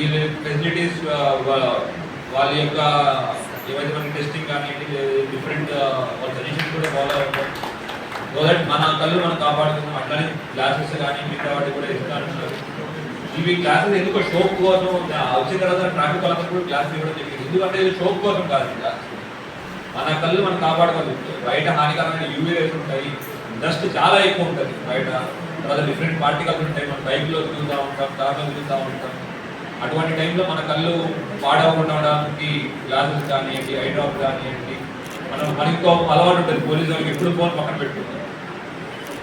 ఈ ఫెసిలిటీస్ వాళ్ళ యొక్క ఏవైతే మనకి టెస్టింగ్ కానీ డిఫరెంట్ వాళ్ళ సజెషన్ కూడా ఫాలో అవుతాం సో దట్ మన కళ్ళు మనం కాపాడుతున్నాం అట్లానే క్లాసెస్ కానీ మిగతా వాటి కూడా అంటున్నారు ఇవి క్లాసెస్ ఎందుకు షోక్ కోసం వచ్చిన తర్వాత ట్రాఫిక్ వాళ్ళకి కూడా క్లాస్ ఇవ్వడం జరిగింది. ఎందుకంటే ఇది షోక్ కోసం కాదు క్లాస్ మన కళ్ళు మనం కాపాడుకోవాలి బయట హానికరమైన యూవీ రేస్ ఉంటాయి. డస్ట్ చాలా ఎక్కువ ఉంటుంది. బయట తర్వాత డిఫరెంట్ పార్టికల్స్ ఉంటాయి. మనం బైక్లో తిరుగుతూ ఉంటాం కార్లో తిరుగుతూ ఉంటాం. అటువంటి టైంలో మన కళ్ళు పాడవకుండా ఉండడానికి గ్లాసెస్ కానివ్వండి ఐ డ్రాప్ కానివ్వండి మనం మనకి అలవాటు ఉంటుంది. పోలీసు వాళ్ళకి ఎప్పుడు ఫోన్ పక్కన పెట్టుకుంటాం.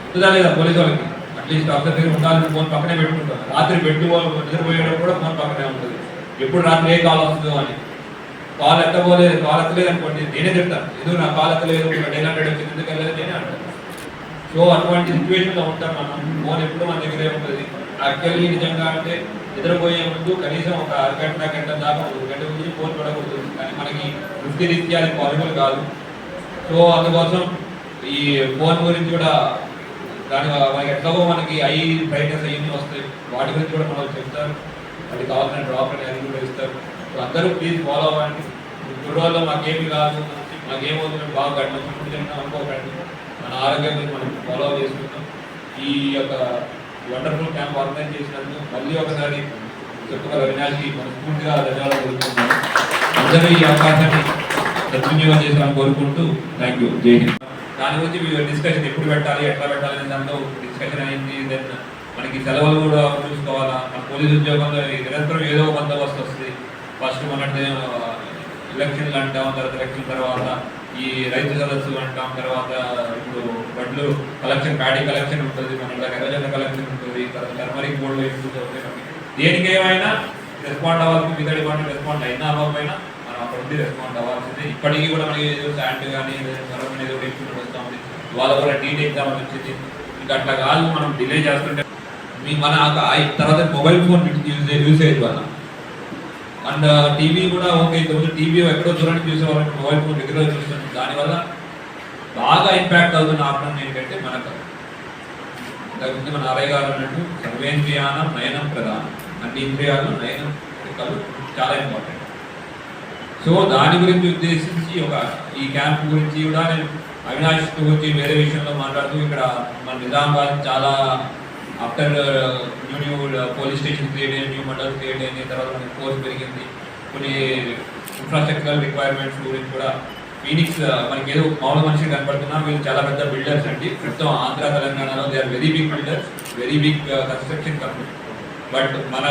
ఉంటుందా లేదా పోలీసు వాళ్ళకి? అట్లీస్ట్ డాక్టర్ దగ్గర ఉండాలని ఫోన్ పక్కనే పెట్టుకుంటాం. రాత్రి పెట్టు నిద్రపోయేటప్పుడు కూడా ఫోన్ పక్కనే ఉంటుంది. ఎప్పుడు రాత్రి ఏ కాల్ వస్తుందో అని. కాల్ ఎత్తపోలేదు కాల్ ఎత్తలేదు అనుకోండి నేనే చెప్తాను ఎందుకు నా కాల్ ఎత్తలేదు? డైల్ హండ్రెడ్ వచ్చింది ఎందుకు వెళ్ళలేదు నేనే అంటాను. సో అటువంటి సిచ్యువేషన్లో ఉంటాం మనం. ఫోన్ ఎప్పుడు మన దగ్గరే ఉంటుంది. యాక్చువల్లీ నిజంగా అంటే నిద్రపోయే ముందు కనీసం ఒక అరగంట గంట దాకా ఒక గంట ముందు ఫోన్ పడకూడదు కానీ మనకి వృత్తి రీత్యా అది పాసిబుల్ కాదు. సో అందుకోసం ఈ ఫోన్ గురించి కూడా దాని మనకి ఎట్లాగో మనకి ఐ బ్రైట్నెస్ అవన్నీ వస్తాయి. వాటి గురించి కూడా మనం చెప్తారు. అది కావాల్సిన డ్రాప్ అని అన్ని కూడా ఇస్తారు. సో అందరూ ప్లీజ్ ఫాలో అవ్వండి. ఇప్పుడు మాకేమి కాదు. మాకేమవుతుంది? బాగా గంట ఫుడ్ అనుకోకండి. మన ఆరోగ్యం గురించి మనం ఫాలో చేసుకుంటాం ఈ యొక్క వండర్ఫుల్ క్యాంప్ ఆర్గనైజ్ చేసినందుకు మళ్ళీ ఒకసారి చెప్పుకోగల వినాశి మనస్ఫూర్తిగా ధన్యవాదాలు కోరుకుంటున్నాను అందరూ ఈ అవకాశాన్ని సద్వినియోగం చేశామని కోరుకుంటూ థ్యాంక్ యూ జై హింద్. దాని గురించి డిస్కషన్ ఎప్పుడు పెట్టాలి ఎట్లా పెట్టాలి అనే దాంట్లో డిస్కషన్ అయింది. దెన్ మనకి సెలవులు కూడా చూసుకోవాలా? మన పోలీస్ ఉద్యోగంలో నిరంతరం ఏదో బందోబస్తు వస్తుంది. ఫస్ట్ మొన్నటి ఎలక్షన్లు అంటాం తర్వాత ఎలక్షన్ తర్వాత ఈ రైతు సదస్సు అంటాం. తర్వాత ఇప్పుడు వడ్లు కలెక్షన్ ప్యాడీ కలెక్షన్ ఉంటుంది. మన ఎర్రజెండ కలెక్షన్ ఉంటుంది. తర్వాత టర్మరిక్ బోర్డు ఇంప్రూవ్ అవుతాయి మనకి. దేనికి ఏమైనా రెస్పాండ్ అవ్వాల్సింది మిగతా డిపార్ట్మెంట్ రెస్పాండ్ అయినా అవ్వకపోయినా మనం అక్కడ ఉండి రెస్పాండ్ అవ్వాల్సిందే. ఇప్పటికీ కూడా మనకి ఏదో శాంట్ కానీ సర్వం ఏదో ఇన్స్టిట్యూట్ వస్తూ ఉంది వాళ్ళ కూడా టీటీ ఎగ్జామ్ వచ్చింది ఇంకా అట్లా కాదు. మనం డిలే చేస్తుంటే మీ మన తర్వాత మొబైల్ ఫోన్ యూజ్ యూసేజ్ వల్ల అండ్ టీవీ కూడా ఓకే ఇంతకుముందు టీవీ ఎక్కడో దూరానికి చూసేవాళ్ళకి మొబైల్ ఫోన్ దగ్గర చూస్తుంది దానివల్ల బాగా ఇంపాక్ట్ అవుతున్న ఆపడం ఏంటంటే మనకు ఇంతకుముందు మన ఆరయ్య గారు అన్నట్టు సర్వేంద్రియానం నయనం ప్రధానం. అన్ని ఇంద్రియాలు నయనం కలు చాలా ఇంపార్టెంట్ సో దాని గురించి ఉద్దేశించి ఒక ఈ క్యాంప్ గురించి కూడా నేను అవినాష్ గురించి వేరే విషయంలో మాట్లాడుతూ ఇక్కడ మన నిజామాబాద్ చాలా after new uh, police station create అయ్యింది న్యూ మండల్ క్రియేట్ అయింది తర్వాత మనకి ఫోర్స్ పెరిగింది. కొన్ని ఇన్ఫ్రాస్ట్రక్చరల్ రిక్వైర్మెంట్స్ గురించి కూడా ఫీనిక్స్ మనకి ఏదో మామూలు మనిషి కనపడుతున్నా వీళ్ళు చాలా పెద్ద బిల్డర్స్ అండి. ప్రస్తుతం ఆంధ్ర తెలంగాణలో they are very big builders very big construction company but మన